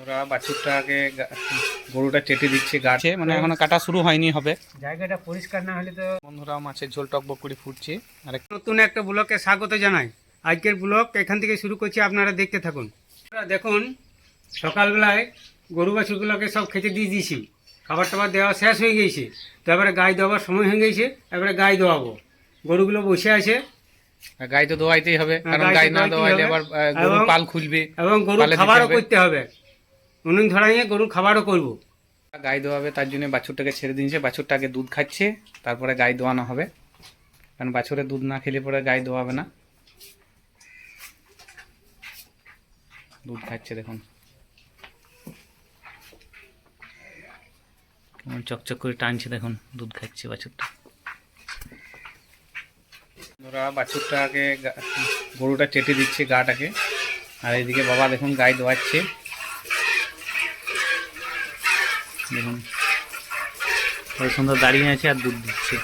ওরা বাছুরটাকে গরুটা চেটে দিচ্ছে গাছে মানে এখনও কাটা শুরু হয়নি হবে। জায়গাটা পরিষ্কার না হলে তো বন্ধুরা মাছের ঝোল টকবক করে ফুটছে। আর নতুন একটা ব্লকে স্বাগত জানাই। আজকের ব্লক এখান থেকে শুরু করছি আপনারা দেখতে থাকুন। আপনারা দেখুন সকালবেলায় গরু বাছুরগুলোকে সব খেতে দিয়ে দিয়েছি। খাবার টাবার দেওয়া শেষ হয়ে গিয়েছে। তো এবারে গায়ে দেওয়ার সময় হয়ে গেছে এবারে গায়ে দেওয়াবো। গরুগুলো বসে আছে। আর গাই তো দোয়াইতেই হবে হ্যাঁ, কারণ গাই না দোয়াইলে আবার গরুর পাল খুলবে এবং গরু খাবারও করতে হবে। উনুন ধরাইয়ে গরু খাবারও করব। গাই দোয়াবে, তার জন্য বাছুরটাকে ছেড়ে দিয়েছে। বাছুরটাকে দুধ খাচ্ছে, তারপরে গাই দোয়ানো হবে। কারণ বাছুরের দুধ না খেলে পরে গাই দোয়াবে না। দুধ খাচ্ছে, দেখুন। কেমন চকচক করে টানছে, দেখুন। দুধ খাচ্ছে বাছুরটা। ওরা বাছুরটাকে গরুটা চেটে দিচ্ছে গাটাকে। আর এইদিকে বাবা, দেখুন, গাই দোয়াচ্ছে। দেখুন। কত সুন্দর দাঁড়িয়ে আছে আর দুধ দিচ্ছে।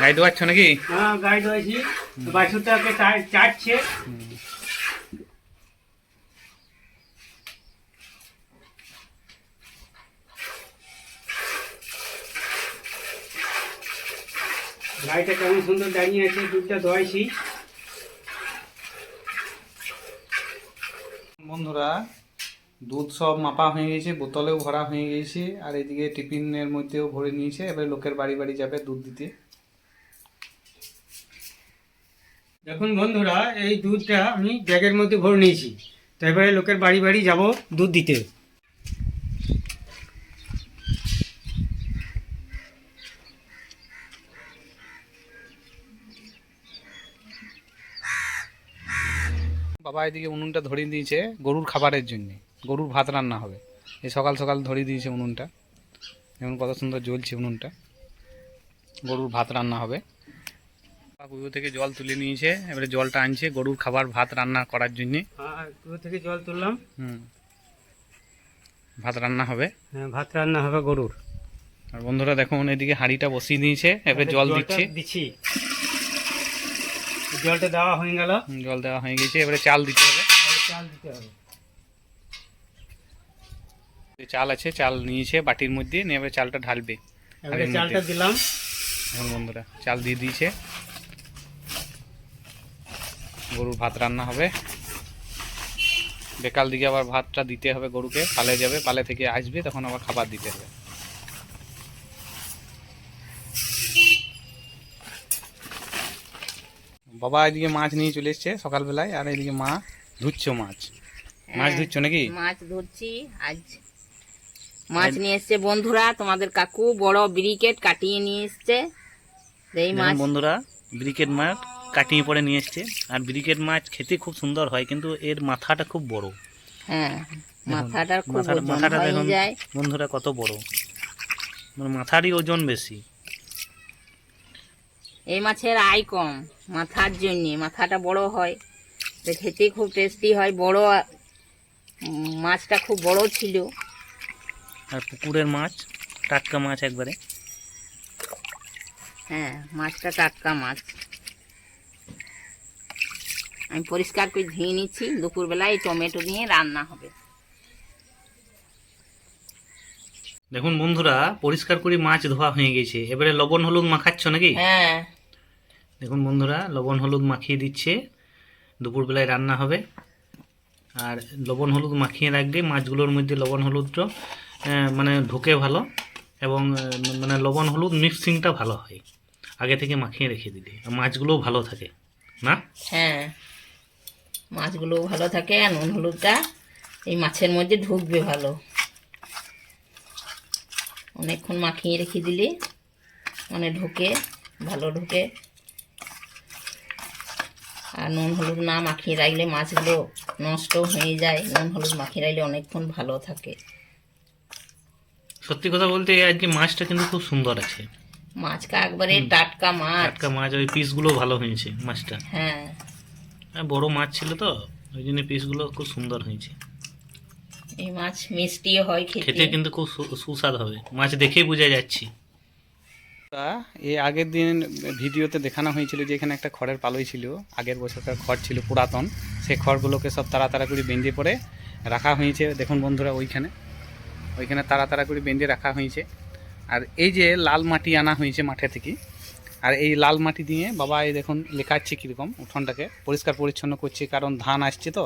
গাই দোয়াচ্ছ নাকি? হ্যাঁ গায়ে দোয়াইছি বাছুরটাকে চা- চাটছে গাড়িটা কেমন সুন্দর দাঁড়িয়ে আছে দুধটা দোয়াইছি বন্ধুরা দুধ সব মাপা হয়ে গেছে বোতলেও ভরা হয়ে গেছে আর এদিকে টিফিনের মধ্যেও ভরে নিয়েছে এবার লোকের বাড়ি বাড়ি যাবে দুধ দিতে। দেখুন বন্ধুরা এই দুধটা আমি ব্যাগের মধ্যে ভরে নিয়েছি। তো এবারে লোকের বাড়ি বাড়ি যাব দুধ দিতে। বাবা এদিকে উনুনটা ধরিয়ে দিয়েছে গরুর খাবারের জন্য। গরুর ভাত রান্না হবে। এই সকাল সকাল ধরিয়ে দিয়েছে উনুনটা। যেমন কত সুন্দর জ্বলছে উনুনটা। গরুর ভাত রান্না হবে। কুয়ো থেকে জল তুলে নিয়েছে এবারে জলটা আনছে গরুর খাবার ভাত রান্না করার জন্য। কুয়ো থেকে জল তুললাম। হুম। ভাত রান্না হবে। হ্যাঁ, ভাত রান্না হবে গরুর। আর বন্ধুরা দেখুন এদিকে হাঁড়িটা বসিয়ে দিয়েছে এবারে জল দিচ্ছে। দিচ্ছি। জলটা দেওয়া হয়ে গেল। জল দেওয়া হয়ে গেছে এবারে চাল দিতে হবে। চাল দিতে হবে। চাল আছে চাল নিয়েছে বাটির মধ্যে নিয়ে এবারে চালটা ঢালবে। চালটা দিলাম। এখন বন্ধুরা চাল দিয়ে দিয়েছে। গরুর ভাত রান্না হবে। বেকাল দিকে আবার ভাতটা দিতে হবে গরুকে। পালে যাবে পালে থেকে আসবে তখন আবার খাবার দিতে হবে। বাবা এদিকে মাছ নিয়ে চলে এসছে সকালবেলায় আর এদিকে মা ধুচ্ছ মাছ। মাছ ধুচ্ছ নাকি? মাছ ধরছি আজ মাছ নিয়ে এসছে বন্ধুরা তোমাদের কাকু বড় ব্রিকেট কাটিয়ে নিয়ে এসছে। এই মাছ বন্ধুরা ব্রিকেট মাছ কাটিয়ে পরে নিয়ে এসছে। আর ব্রিকেট মাছ খেতে খুব সুন্দর হয় কিন্তু এর মাথাটা খুব বড়। হ্যাঁ মাথাটা খুব মাথাটা দেখুন যায়। বন্ধুরা কত বড়। মানে মাথারই ওজন বেশি। এই মাছের আয় কম মাথার জন্য মাথাটা বড় হয়। খেতে খুব টেস্টি হয়। বড় মাছটা খুব বড় ছিল। আর পুকুরের মাছ টাটকা মাছ একবারে। হ্যাঁ মাছটা টাটকা মাছ। আমি পরিষ্কার করে ধুয়ে নিচ্ছি দুপুরবেলায় টমেটো দিয়ে রান্না হবে। দেখুন বন্ধুরা পরিষ্কার করে মাছ ধোয়া হয়ে গেছে। এবারে লবণ হলুদ মাখাচ্ছ নাকি? হ্যাঁ। দেখুন বন্ধুরা লবণ হলুদ মাখিয়ে দিচ্ছে। দুপুরবেলায় রান্না হবে। আর লবণ হলুদ মাখিয়ে রাখলে মাছগুলোর মধ্যে লবণ হলুদটা। মানে ঢোকে ভালো এবং মানে লবণ হলুদ মিক্সিংটা ভালো হয়। আগে থেকে মাখিয়ে রেখে দিলে। মাছগুলোও ভালো থাকে। না? হ্যাঁ। মাছগুলো ভালো থাকে আর নুন হলুদটা এই মাছের মধ্যে ঢুকবে ভালো। অনেকক্ষণ মাখিয়ে রেখে দিলে। মানে ঢুকে, ভালো ঢুকে। আর নুন হলুদ না মাখিয়ে রাখলে মাছগুলো নষ্ট হয়ে যায়। নুন হলুদ মাখিয়ে রাখলে অনেকক্ষণ ভালো থাকে। সত্যি কথা বলতে আজকে মাছটা কিন্তু খুব সুন্দর আছে। মাছটা একবারে টাটকা মাছ। টাটকা মাছ ওই পিসগুলো ভালো হয়েছে মাছটা। হ্যাঁ। আর বড় মাছ ছিল তো ওই জন্য পিসগুলো খুব সুন্দর হয়েছে। এই মাছ মিষ্টি হয় খেতে। খেতে কিন্তু খুব সু- সুস্বাদ হবে। মাছ দেখেই বোঝা যাচ্ছে। তা এই আগের দিন ভিডিওতে দেখানো হয়েছিল যে এখানে একটা খড়ের পালই ছিল। আগের বছরকার খড় ছিল পুরাতন। সেই খড়গুলোকে সব তাড়াতাড়ি তাড়া করে বেঁধে পরে রাখা হয়েছে। দেখুন বন্ধুরা ওইখানে। ওইখানে তাড়া তাড়া করে বেঁধে রাখা হয়েছে। আর এই যে লাল মাটি আনা হয়েছে মাঠে থেকে আর এই লাল মাটি দিয়ে বাবা এই দেখুন লেখাচ্ছে কীরকম উঠোনটাকে পরিষ্কার পরিচ্ছন্ন করছে কারণ ধান আসছে তো।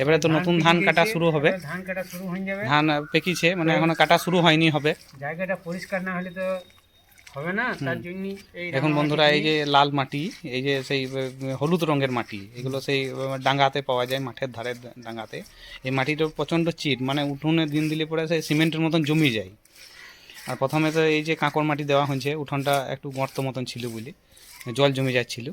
এবারে তো নতুন ধান কাটা শুরু হবে। ধান কাটা শুরু হয়ে যাবে। ধান পেকিছে মানে এখনও কাটা শুরু হয়নি হবে। জায়গাটা পরিষ্কার না হলে তো হবে না? তার জন্য এখন বন্ধুরা এই যে লাল মাটি এই যে সেই হলুদ রঙের মাটি এগুলো সেই ডাঙ্গাতে পাওয়া যায় মাঠের ধারে ডাঙ্গাতে। এই মাটিটা প্রচণ্ড চিট মানে উঠোনে দিন দিলে পরে সেই সিমেন্টের মতন জমি যায়। আর প্রথমে তো এই যে কাঁকড় মাটি দেওয়া হয়েছে উঠোনটা একটু গর্ত মতন ছিল বলে জল জমে যাচ্ছিল।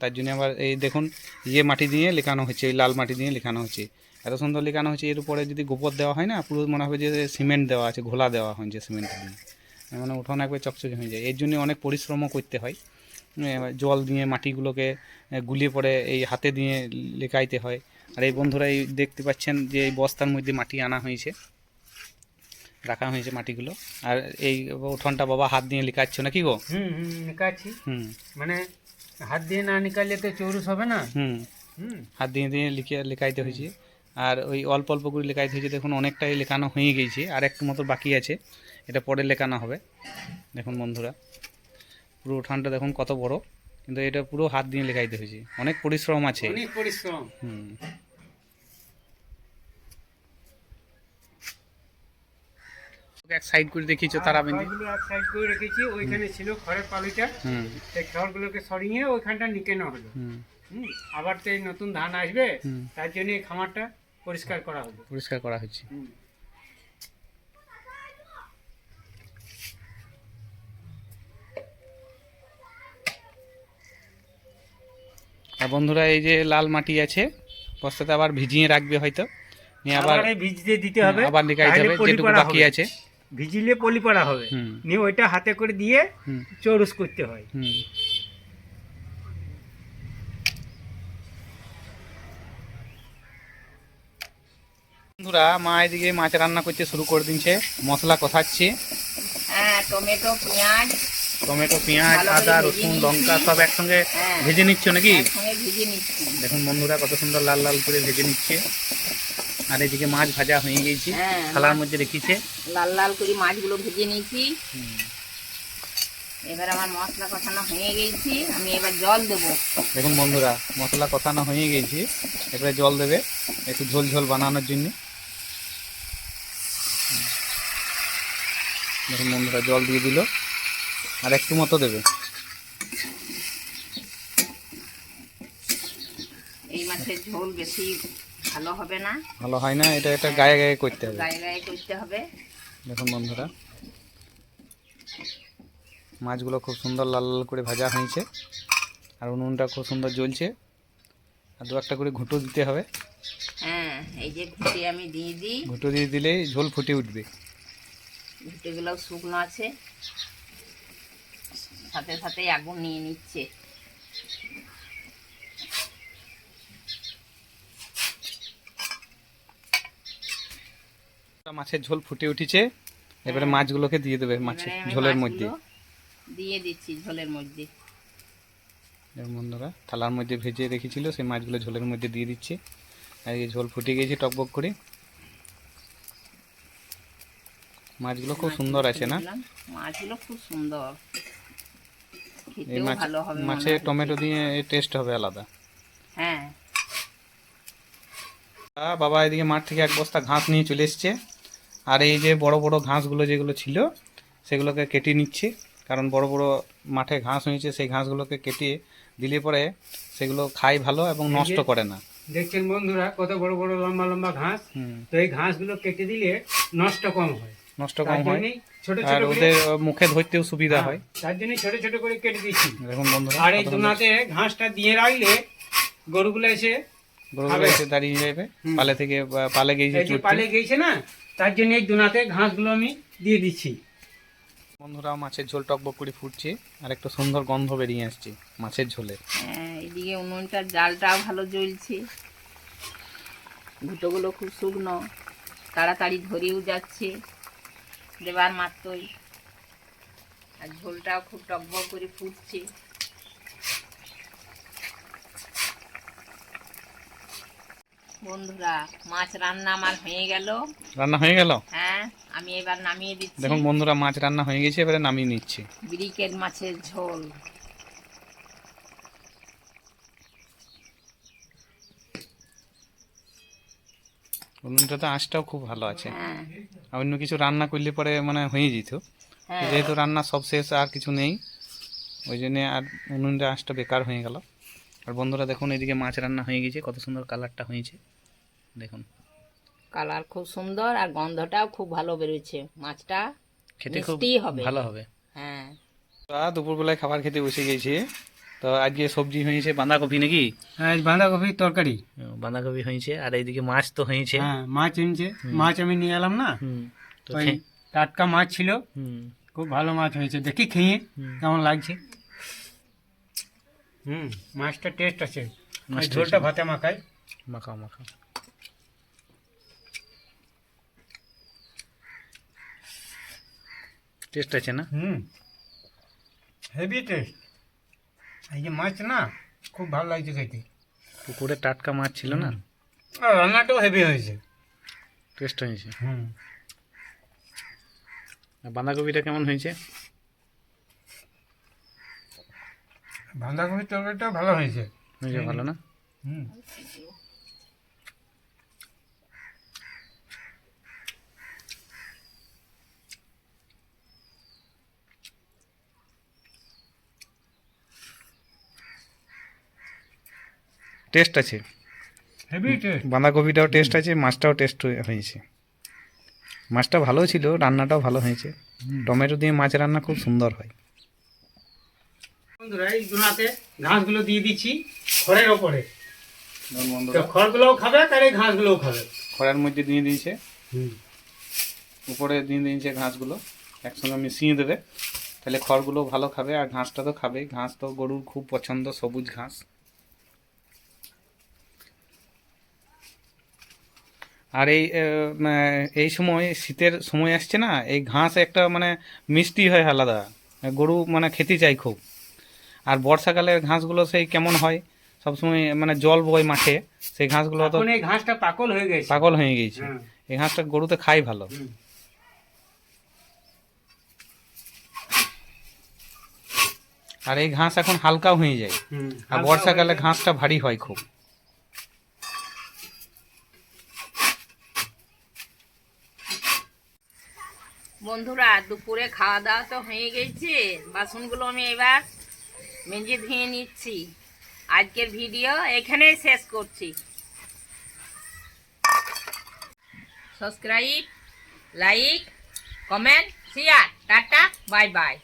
তার জন্য আবার এই দেখুন ইয়ে মাটি দিয়ে লেখানো হচ্ছে এই লাল মাটি দিয়ে লেখানো হচ্ছে এত সুন্দর লেখানো হচ্ছে এর উপরে যদি গোবর দেওয়া হয় না পুরো মনে হবে যে সিমেন্ট দেওয়া আছে ঘোলা দেওয়া হয়েছে সিমেন্ট দিয়ে। মানে উঠোন একবার চকচকে হয়ে যায়। এর জন্য অনেক পরিশ্রমও করতে হয়। জল দিয়ে মাটিগুলোকে গুলিয়ে পরে এই হাতে দিয়ে লেকাইতে হয়। আর এই বন্ধুরা এই দেখতে পাচ্ছেন যে এই বস্তার মধ্যে মাটি আনা হয়েছে। রাখা হয়েছে মাটিগুলো। আর এই উঠোনটা বাবা হাত দিয়ে লেখাচ্ছ নাকি গো? হুম হুম হুম। মানে হাত দিয়ে না নিকালে তো চৌরুস হবে না? হুম। হুম। হাত দিয়ে দিয়ে লিখে লেখাইতে হয়েছে। আর ওই অল্প অল্প করে লেখাইতে হয়েছে। দেখুন অনেকটাই লেখানো হয়ে গেছে। আর একটু মতো বাকি আছে। এটা পরে লেখানো হবে। দেখুন বন্ধুরা পুরো উঠানটা দেখুন কত বড়। কিন্তু এটা পুরো হাত দিয়ে লেখাইতে হয়েছে। অনেক পরিশ্রম আছে। অনেক পরিশ্রম। হুম। এক সাইড করে দেখিয়েছো তারা বিন্দু এক সাইড করে রেখেছি ওইখানে ছিল খড়ের পালিটা। হুম। সেই খড়গুলোকে সরিয়ে ওইখানটা নিকেনো হলো। হুম। হুম। আবার তো এই নতুন ধান আসবে তার জন্য এই খামারটা পরিষ্কার করা হলো। পরিষ্কার করা হচ্ছে বন্ধুরা এই যে লাল মাটি আছে বস্তাতে আবার ভিজিয়ে রাখবে হয়তো। নিয়ে আবার ভিজতে দিতে হবে আবার হবে পলি যেটুকু বাকি আছে। ভিজিলে পলি পড়া হবে। নিয়ে ওইটা হাতে করে দিয়ে চৌরস করতে হয়। বন্ধুরা মা এদিকে মাছ রান্না করতে শুরু করে দিচ্ছে মশলা কষাচ্ছে। হ্যাঁ টমেটো পেঁয়াজ টমেটো পেঁয়াজ আদা রসুন লঙ্কা সব একসঙ্গে হ্যাঁ। ভেজে নিচ্ছ নাকি? দেখুন বন্ধুরা কত সুন্দর লাল লাল করে ভেজে নিচ্ছে। আর এদিকে মাছ ভাজা হয়ে গেছে। হ্যাঁ, থালার মধ্যে রেখেছে। লাল লাল করে মাছগুলো ভেজে নিয়েছি। এবার আমার মশলা কষানো হয়ে গেছি। আমি এবার জল দেবো। দেখুন বন্ধুরা মশলা কষানো হয়ে গেছে। এবারে জল দেবে একটু ঝোল ঝোল বানানোর জন্য। দেখুন বন্ধুরা জল দিয়ে দিল। আর একটু মতো দেবে। এই মাছের ঝোল বেশি ভালো হবে না। ভালো হয় না এটা একটা গায়ে গায়ে করতে হবে। গায়ে গায়ে করতে হবে। দেখুন বন্ধুরা মাছগুলো খুব সুন্দর লাল লাল করে ভাজা হয়েছে আর উনুনটা খুব সুন্দর জ্বলছে। আর দু একটা করে ঘুঁটো দিতে হবে। হ্যাঁ এই যে ঘুটে আমি দিয়ে দিই। ঘুঁটো দিয়ে দিলেই ঝোল ফুটে উঠবে। ঘুটেগুলো শুকনো আছে। সাথে সাথে আগুন নিয়ে নিচ্ছে। মাছের ঝোল ফুটে উঠেছে এবারে মাছগুলোকে দিয়ে দেবে মাছের ঝোলের মধ্যে। দিয়ে দিচ্ছি ঝোলের মধ্যে। বন্ধুরা থালার মধ্যে ভেজে রেখেছিল সেই মাছগুলো ঝোলের মধ্যে দিয়ে দিচ্ছে। আর এই ঝোল ফুটে গেছে টকবক করে। মাছগুলো খুব সুন্দর আছে না? মাছগুলো খুব সুন্দর। খেতেও ভালো হবে মাছে টমেটো দিয়ে টেস্ট হবে আলাদা। হ্যাঁ। বাবা এদিকে মাঠ থেকে এক বস্তা ঘাস নিয়ে চলে এসছে। আর এই যে বড় বড় ঘাসগুলো যেগুলো ছিল সেগুলোকে কেটে নিচ্ছে। কারণ বড় বড় মাঠে ঘাস হয়েছে সেই ঘাসগুলোকে কেটে দিলে পরে সেগুলো খাই ভালো এবং নষ্ট করে না। দেখছেন বন্ধুরা কত বড় বড় লম্বা লম্বা ঘাস। তো এই ঘাসগুলো কেটে দিলে নষ্ট কম হয়। নষ্ট কম হয়। আর ওদের মুখে ধরতেও সুবিধা হয় হ্যাঁ, তার জন্য ছোট ছোট করে কেটে দিচ্ছি দেখুন বন্ধুরা আর এই। দুনাতে ঘাসটা দিয়ে রাখলে গরুগুলো এসে গরুগুলো এসে দাঁড়িয়ে যাবে। পালে থেকে পালে চড়তে। পালে গেছে না তার জন্য এই দুনাতে ঘাসগুলো আমি দিয়ে দিচ্ছি। বন্ধুরা মাছের ঝোল টকবক করে ফুটছে। আর একটা সুন্দর গন্ধ বেরিয়ে আসছে মাছের ঝোলে। হ্যাঁ, এদিকে উনুনটার জালটাও ভালো জ্বলছে। ঘুটোগুলো খুব শুকনো তাড়াতাড়ি ধরেও যাচ্ছে। দেবার মাত্রই। আর ঝোলটাও খুব টকবক করে ফুটছে। বন্ধুরা মাছ রান্না আমার হয়ে গেল। রান্না হয়ে গেল? হ্যাঁ আমি এবার নামিয়ে দিচ্ছি। দেখুন বন্ধুরা মাছ রান্না হয়ে গেছে এবারে নামিয়ে নিচ্ছি। বিরিকের মাছের ঝোল। উনুনটাতে আঁচটাও খুব ভালো আছে। হ্যাঁ। আর অন্য কিছু রান্না করলে পরে মানে হয়ে যেত। হ্যাঁ। যেহেতু রান্না সব শেষ আর কিছু নেই ওই জন্যে আর উনুনটা আঁচটা বেকার হয়ে গেল। আর বন্ধুরা দেখুন এদিকে মাছ রান্না হয়ে গেছে কত সুন্দর কালারটা হয়েছে। দেখুন। কালার খুব সুন্দর আর গন্ধটাও খুব ভালো বেরোচ্ছে। মাছটা খেতে খুব ভালো হবে। হ্যাঁ। তা দুপুরবেলায় খাবার খেতে বসে গেছি। তো আজকে সবজি হয়েছে বাঁধাকপি নাকি? আজ বাঁধাকপির তরকারি। বাঁধাকপি হয়েছে আর এইদিকে মাছ তো হয়েছে। হ্যাঁ মাছ এনেছে। মাছ আমি নিয়ে এলাম না। তো টাটকা মাছ ছিল। হুম। খুব ভালো মাছ হয়েছে। দেখি খেয়ে কেমন লাগছে। হুম মাছটা টেস্ট আছে। মাছটা ঝোলটা ভাতে মাখায় মাখাও মাখাও। টেস্ট আছে না? হুম হেভি টেস্ট এই যে মাছ না খুব ভালো লাগছে খেতে। পুকুরে টাটকা মাছ ছিল না? আর রান্নাটাও হেভি হয়েছে। টেস্ট হয়েছে? হুম। বাঁধাকপিটা কেমন হয়েছে? বাঁধাকপির তরকারিটা ভালো হয়েছে। হয়েছে ভালো না? হুম। টেস্ট আছে। হেভি টেস্ট বাঁধাকপিটাও টেস্ট আছে মাছটাও টেস্ট হয়েছে। মাছটা ভালো ছিল রান্নাটাও ভালো হয়েছে। টমেটো দিয়ে মাছ রান্না খুব সুন্দর হয়। বন্ধুরা এই দুনাতে ঘাসগুলো দিয়ে দিচ্ছি খড়ের ওপরে। খড়গুলোও খাবে আর এই ঘাসগুলোও খাবে। খড়ের মধ্যে দিয়ে দিয়েছে। উপরে দিয়ে দিয়েছে ঘাসগুলো। একসঙ্গে মিশিয়ে দেবে। তাহলে খড়গুলো ভালো খাবে আর ঘাসটা তো খাবে ঘাস তো গরুর খুব পছন্দ সবুজ ঘাস। আর এই এই সময় শীতের সময় আসছে না এই ঘাস একটা মানে মিষ্টি হয় আলাদা। গরু মানে খেতে চাই খুব। আর বর্ষাকালের ঘাসগুলো সেই কেমন হয়? সবসময় মানে জল বয় মাঠে সেই ঘাসগুলো তো এই ঘাসটা পাকল হয়ে গেছে। পাগল হয়ে গিয়েছে হ্যাঁ। এই ঘাসটা গরুতে খাই ভালো। আর এই ঘাস এখন হালকাও হয়ে যায়। আর বর্ষাকালে ঘাসটা ভারী হয় খুব। বন্ধুরা, দুপুরে খাওয়া দাওয়া তো হয়ে গেছে। বাসনগুলো আমি এবার মেজে ধুয়ে নিচ্ছি। আজকের ভিডিও এখানেই শেষ করছি। Subscribe like comment share tata bye bye